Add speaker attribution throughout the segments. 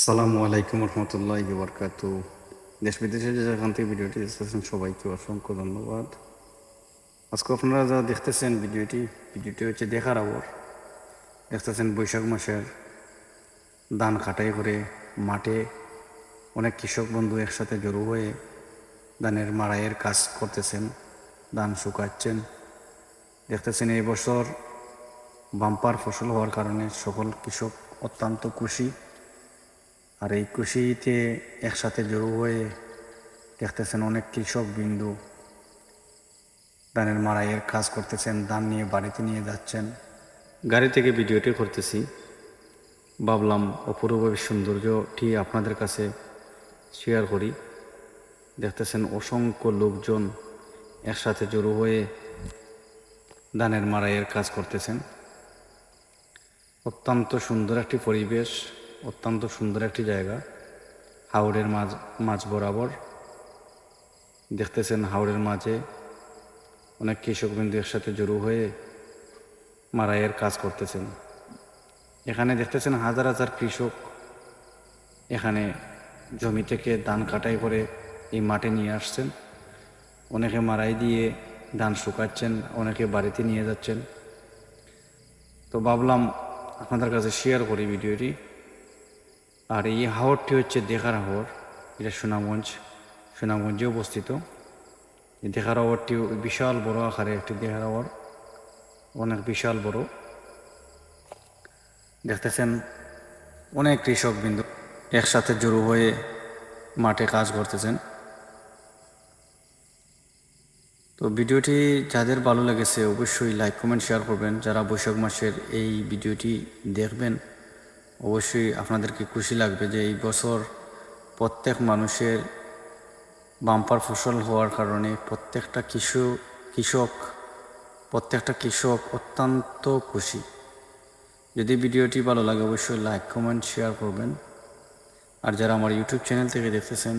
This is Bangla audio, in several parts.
Speaker 1: আসসালামু আলাইকুম রহমতুল্লাহ বরকাত দেশ বিদেশে যেখান থেকে ভিডিওটি দেখতেছেন, সবাইকে অসংখ্য ধন্যবাদ। আজকে আপনারা যা দেখতেছেন ভিডিওটি ভিডিওটি হচ্ছে দেখার আবর। দেখতেছেন বৈশাখ মাসের ধান কাটাই করে মাঠে অনেক কৃষক বন্ধু একসাথে জড়ো হয়ে ধানের মাড়াইয়ের কাজ করতেছেন, ধান শুকাচ্ছেন। দেখতেছেন এই বছর বাম্পার ফসল হওয়ার কারণে সকল কৃষক অত্যন্ত খুশি। আর এই খুশিতে একসাথে জড়ো হয়ে দেখতেছেন অনেক কৃষক বিন্দু। ধানের মাড়াইয়ের কাজ করতেছেন, ধান নিয়ে বাড়িতে নিয়ে যাচ্ছেন। গাড়ি থেকে ভিডিওটি করতেছি। ভাবলাম অপূর্ব সৌন্দর্যটি আপনাদের কাছে শেয়ার করি। দেখতেছেন অসংখ্য লোকজন একসাথে জড়ো হয়ে ধানের মাড়াইয়ের কাজ করতেছেন। অত্যন্ত সুন্দর একটি পরিবেশ। অত্যন্ত সুন্দর একটি জায়গা। হাওড়ের মাঝ মাঝ বরাবর। দেখতেছেন হাওড়ের মাঝে অনেক কৃষক বিন্দু একসাথে জড়ো হয়ে মারাইয়ের কাজ করতেছেন। এখানে দেখতেছেন হাজার হাজার কৃষক এখানে জমি থেকে ধান কাটাই করে এই মাঠে নিয়ে আসছেন। অনেকে মারাই দিয়ে ধান শুকাচ্ছেন, অনেকে বাড়িতে নিয়ে যাচ্ছেন। তো ভাবলাম আপনাদের কাছে শেয়ার করি ভিডিওটি। আর এই হাওরটি হচ্ছে দেখার হাওর। এটা সুনামগঞ্জ, সুনামগঞ্জে অবস্থিত। দেখার হাওরটি বিশাল বড় আকারে একটি দেখার হাওর। অনেক বিশাল বড়। দেখতেছেন, অনেক কৃষক বিন্দু একসাথে জড়ো হয়ে মাঠে কাজ করতেছেন। তো ভিডিওটি যাদের ভালো লেগেছে অবশ্যই লাইক, কমেন্ট, শেয়ার করবেন। যারা বৈশাখ মাসের এই ভিডিওটি দেখবেন অবশ্যই আপনাদেরকে খুশি লাগবে যে এই বছর প্রত্যেক মানুষের বাম্পার ফসল হওয়ার কারণে প্রত্যেকটা কৃষক কৃষক, প্রত্যেকটা কৃষক অত্যন্ত খুশি। যদি ভিডিওটি ভালো লাগে, অবশ্যই লাইক, কমেন্ট, শেয়ার করবেন। আর যারা আমার ইউটিউব চ্যানেল থেকে দেখতেছেন,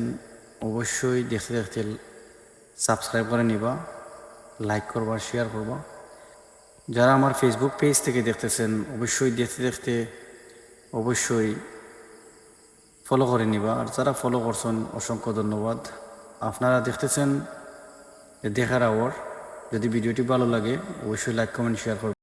Speaker 1: অবশ্যই দেখতে দেখতে সাবস্ক্রাইব করে নিবা, লাইক করবা, শেয়ার করবা। যারা আমার ফেসবুক পেজ থেকে দেখতেছেন, অবশ্যই দেখতে দেখতে অবশ্যই ফলো করে নিবা। আর যারা ফলো করছেন, অসংখ্য ধন্যবাদ। আপনারা দেখতেছেন দেখার আওয়ার যদি ভিডিওটি ভালো লাগে, অবশ্যই লাইক কমেন্ট শেয়ার করবেন।